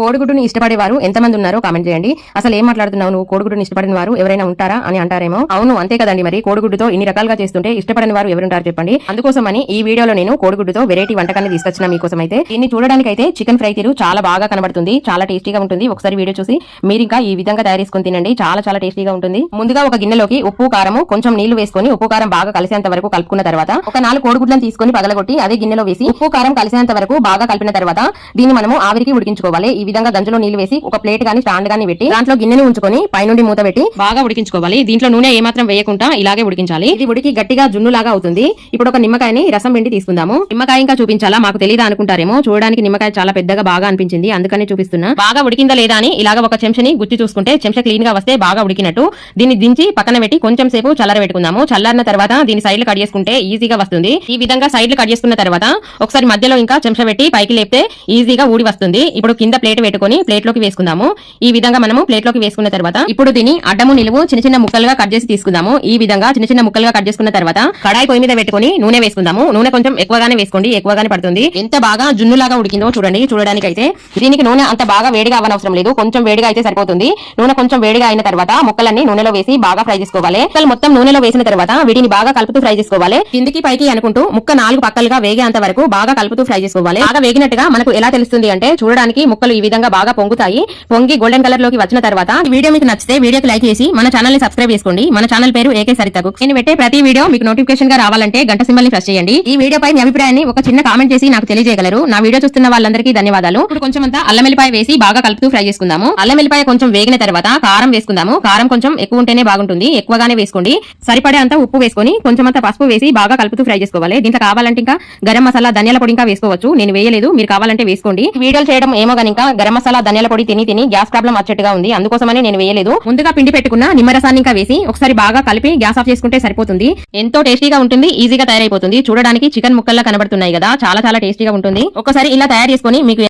కోడిగుడ్డుని ఇష్టపడేవారు ఎంతమంది ఉన్నారో కామెంట్ చేయండి. అసలు ఏం మాట్లాడుతున్నావు నువ్వు? కోడిగుడ్డుని ఇష్టపడిన వారు ఎవరైనా ఉంటారా అని అంటారేమో? అవును అంతే కదండి మరి. కోడిగుడ్డుతో ఇన్ని రకాలుగా చేస్తుంటే ఇష్టపడని వారు ఎవరుంటారు చెప్పండి. అందుకోసమని ఈ వీడియోలో నేను కోడిగుడ్డుతో వెరైటీ వంటకాన్ని తీసుకొచ్చిన మీకోసం అయితే దీన్ని చూడడానికి అయితే చికెన్ ఫ్రై తీరు చాలా బాగా కనబడుతుంది. చాలా టేస్టీగా ఉంటుంది. ఒకసారి వీడియో చూసి మీరు ఇంకా ఈ విధంగా తయారు చేసుకుని తినండి. చాలా చాలా టేస్టీగా ఉంటుంది. ముందుగా ఒక గిన్నెలోకి ఉప్పు కారము కొంచెం నీళ్ళు వేసుకొని ఉప్పు కారం బాగా కలిసేంత వరకు కలుపుకున్న తర్వాత ఒక నాలుగు కోడిగుడ్లను తీసుకొని పగలగొట్టి అదే గిన్నెలో వేసి ఉప్పు కారం కలిసేంత వరకు బాగా కలిపిన తర్వాత దీన్ని మనము ఆవిరికి ఉడికించుకోవాలి. విధంగా గంజలో నీళ్ళు వేసి ఒక ప్లేట్ గాని స్టాండ్ గాని పెట్టి దాంట్లో గిన్నెని ఉంచుకొని పైనుండి మూత పెట్టి బాగా ఉడికించుకోవాలి. దీంట్లో నూనె ఏమాత్రం వేయకుండా ఇలాగే ఉడికించాలి. ఇది ఉడికి గట్టిగా జున్ను లాగా అవుతుంది. ఇప్పుడు ఒక నిమ్మకాయని రసం పిండి తీసుకుందాము. నిమ్మకాయ ఇంకా చూపించాలా? మాకు తెలియదా అనుకుంటారేమో. చూడడానికి నిమ్మకాయ చాలా పెద్దగా బాగా అనిపించింది. అందుకని చూపిస్తున్నా. బాగా ఉడికిందా లేదా అని ఇలాగ ఒక చెంచని గుచ్చి చూసుకుంటే చెంచ క్లీన్గా వస్తే బాగా ఉడికినట్టు. దీన్ని దించి పక్కన పెట్టి కొంచెం సేపు చల్లర పెట్టుకుందాము చల్లారిన తర్వాత దీని సైడ్లు కట్ చేసుకుంటే ఈజీగా వస్తుంది. ఈ విధంగా సైడ్లు కట్ చేసుకున్న తర్వాత ఒకసారి మధ్యలో ఇంకా చెంచా పెట్టి పైకి లేపితే ఈజీగా ఊడి వస్తుంది. ఇప్పుడు కింద ప్లేట్ పెట్టుకొని ప్లేట్లోకి వేసుకుందాము. ఈ విధంగా మనము ప్లేట్లోకి వేసుకున్న తర్వాత ఇప్పుడు దీని అడ్డము నిలువు చిన్న చిన్న ముక్కలుగా కట్ చేసి తీసుకుందాము. ఈ విధంగా చిన్న చిన్న ముక్కలుగా కట్ చేసుకున్న తర్వాత కడాయి పొయ్యి మీద పెట్టుకొని నూనె వేసుకుందాము. నూనె కొంచెం ఎక్కువగానే వేసుకోండి ఎక్కువగానే పడుతుంది. ఎంత బాగా జున్నులాగా ఉడికిందో చూడండి చూడడానికి అయితే దీనికి నూనె అంత బాగా వేడిగా అవ్వనవసరం లేదు. కొంచెం వేడిగా అయితే సరిపోతుంది. నూనె కొంచెం వేడిగా అయిన తర్వాత ముక్కలన్నీ నూనెలో వేసి బాగా ఫ్రై చేసుకోవాలి. ముక్కలు మొత్తం నూనెలో వేసిన తర్వాత వీటిని బాగా కలుపుతూ ఫ్రై చేసుకోవాలి. కిందికి పైకి అనుకుంటూ ముక్క నాలుగు పక్కలుగా వేగేంత వరకు బాగా కలుపుతూ ఫ్రై చేసుకోవాలి. బాగా వేగినట్టుగా మనకు ఎలా తెలుస్తుంది అంటే చూడడానికి ముక్కలు ఈ విధంగా బాగా పొంగుతాయి. పొంగి గోల్డెన్ కలర్లోకి వచ్చిన తర్వాత వీడియో మీకు నచ్చితే వీడియోకి లైక్ చేసి మన ఛానల్ని సబ్స్క్రైబ్ చేసుకోండి. మన ఛానల్ పేరు ఏకే సరితకు నేను పెట్టే ప్రతి వీడియో మీకు నోటిఫికేషన్గా రావాలంటే గంట సింబల్ని ప్రెస్ చేయండి. ఈ వీడియోపై మీ అభిప్రాయాన్ని ఒక చిన్న కామెంట్ చేసి నాకు తెలియజేయగలరు. నా వీడియో చూస్తున్న వాళ్ళందరికీ ధన్యవాదాలు. ఇప్పుడు కొంచెం అంతా అల్లం వెల్లిపాయ వేసి బాగా కలుపుతూ ఫ్రై చేసుకుందాము. అల్లం వెల్లిపాయ కొంచెం వేగిన తర్వాత కారం వేసుకుందాము. కారం కొంచెం ఎక్కువ ఉంటేనే బాగుంటుంది. ఎక్కువగానే వేసుకోండి. సరిపడే అంత ఉప్పు వేసుకొని కొంచెం అంత పసుపు వేసి బాగా కలుపుతూ ఫ్రై చేసుకోవాలి. దీంట్లో కావాలంటే ఇంకా గరం మసాలా ధనియాల పొడి ఇంకా వేసుకోవచ్చు. నేను వేయలేదు. మీరు కావాలంటే వేసుకోండి. వీడియోలు చేయడం ఏమో కానీ ఇంకా గరం మసాలా ధనియాల పొడి తిని తిని గ్యాస్ ప్రాబ్లం వచ్చేట్టుగా ఉంది. అందుకోసమని నేను వేయలేదు. ముందుగా పిండి పెట్టుకున్న నిమ్మరసాన్ని ఇంకా వేసి ఒకసారి బాగా కలిపి గ్యాస్ ఆఫ్ చేసుకుంటే సరిపోతుంది. ఎంతో టేస్టీగా ఉంటుంది ఈజీగా తయారైపోతుంది. చూడడానికి చికెన్ ముక్కల్లా కనబడుతున్నాయి కదా. చాలా చాలా టేస్టీగా ఉంటుంది. ఒకసారి ఇలా తయారు చేసుకొని మీకు